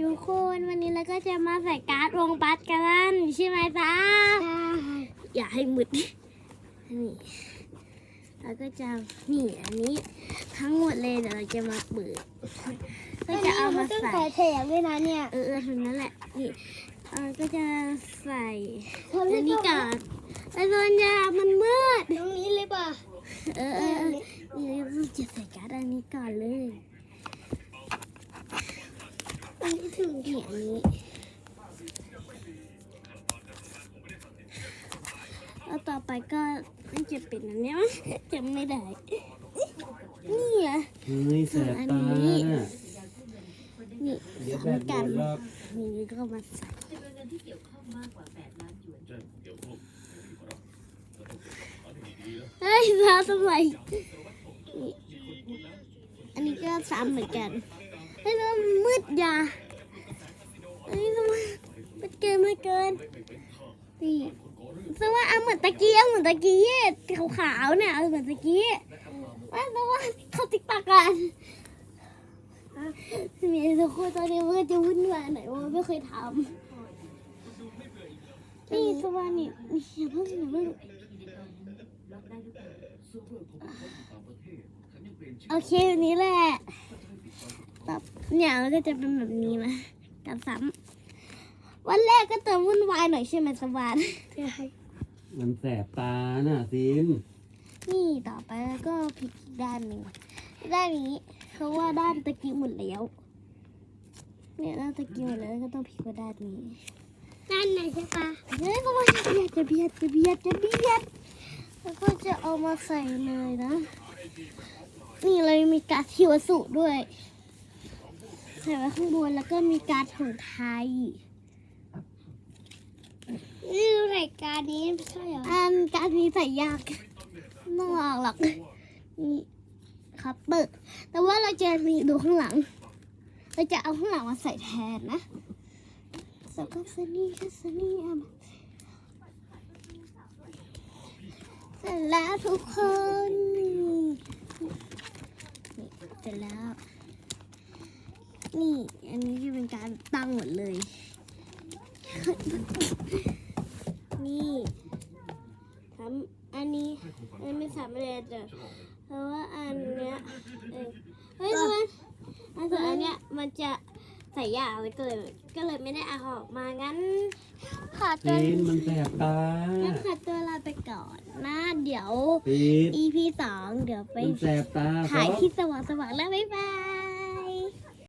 ทุกคนวันนี้เราก็จะมาใส่การ์ดวงบัสกันใช่ไหมจ๊ะอย่าให้มืดนี่เราก็จะนี่อันนี้ทั้งหมดเลยเดี๋ยวเราจะมาเปิดก็จะเอามาต้องใส่ใส่แถมด้วยนะเนี่ยเออเออทำนั้นแหละนี่เออก็จะใส่ทำได้อันนี้ก่ก่ออนนไอ้โซนยามันมืดตรงนี้เลยป่ะเออเออเออนี่เราจะใส่การ์ดอันนี้ก่อนเลยอันนี้ ถึงนี่อันนี้แล้วต่อไปก็น่าจะเป็นอันเนี้ยมั้งจำไม่ได้นี่เหรอเฮ้ยแสบตาน่ะนี่เดี๋ยวสแบองบกันรอบนี่ก็มาใส่เฮ้ยมาทำไมอันนี้ก็ซ้ำเหมือนกันเฮ้ยมันมืดยา เฮ้ยทำไมมันเกินไม่เกินนี่สว่าเอาเหมือนตะกี้เอาเหมือนตะกี้ขาวๆเนี่ยเอาเหมือนตะกี้ว่าแต่ว่าเขาติ๊กปากกันมีทุกคนตอนนี้มันจะวุ่นวายหน่อยว่าไม่เคยทำนี่สว่านี่นี่อย่าเพิ่งอย่าเพิ่งโอเคแบบนี้แหละแบบเนี่ยมันก็จะเป็นแบบนี้นะ กันซ้ำวันแรกก็เติมวุ่นวายหน่อยใช่ไหมสวานมันแสบตาน่ะซิมนี่ต่อไปแล้วก็พลิกอีกด้านหนึ่งด้านนี้เพราะว่าด้านตะกี้หมดแล้วเนี่ยด้านตะกี้หมดแล้วก็ต้องพลิกมาด้านนี้นั่นไหนใช่ปะเฮ้ยก็ว่าจะเบียดจะเบียดจะเบียดจะเบียดแล้วก็จะเอามาใส่เลยนะ นี่เรามีการ์ดทิวสุด้วย ใส่ไว้ข้างบนแล้วก็มีการ์ดของไทยนี่รายการนี้ไม่ใช่เหรออันการดนี้ใส่ยากไม่ต้องลองหรอกนี่ครับเปิดแต่ว่าเราจะมีดูข้างหลัง เราจะเอาข้างหลังมาใส่แทนนะสกัสนี่กัสนี่อะเสร็จแล้วทุกคนนี่นี่เสร็จแล้ว นี่ อันนี้จะเป็นการตั้งหมดเลย นี่ทำอันนี้อันนี้ไม่สำเร็จอะเพราะว่าอันเนี้ยเออเฮ้ยทำไมอันส่วนอันเนี้ยมันจะใส่ยาไว้ก็เลยก็เลยไม่ได้เอาออกมางั้นขอตัวซิมมันแสบตางั้นขอตัวลาไปก่อนนะเดี๋ยวซิม EP สองเดี๋ยวไปมันแสบตาถ่ายซอที่สว่างสว่างๆแล้วบ๊ายบาย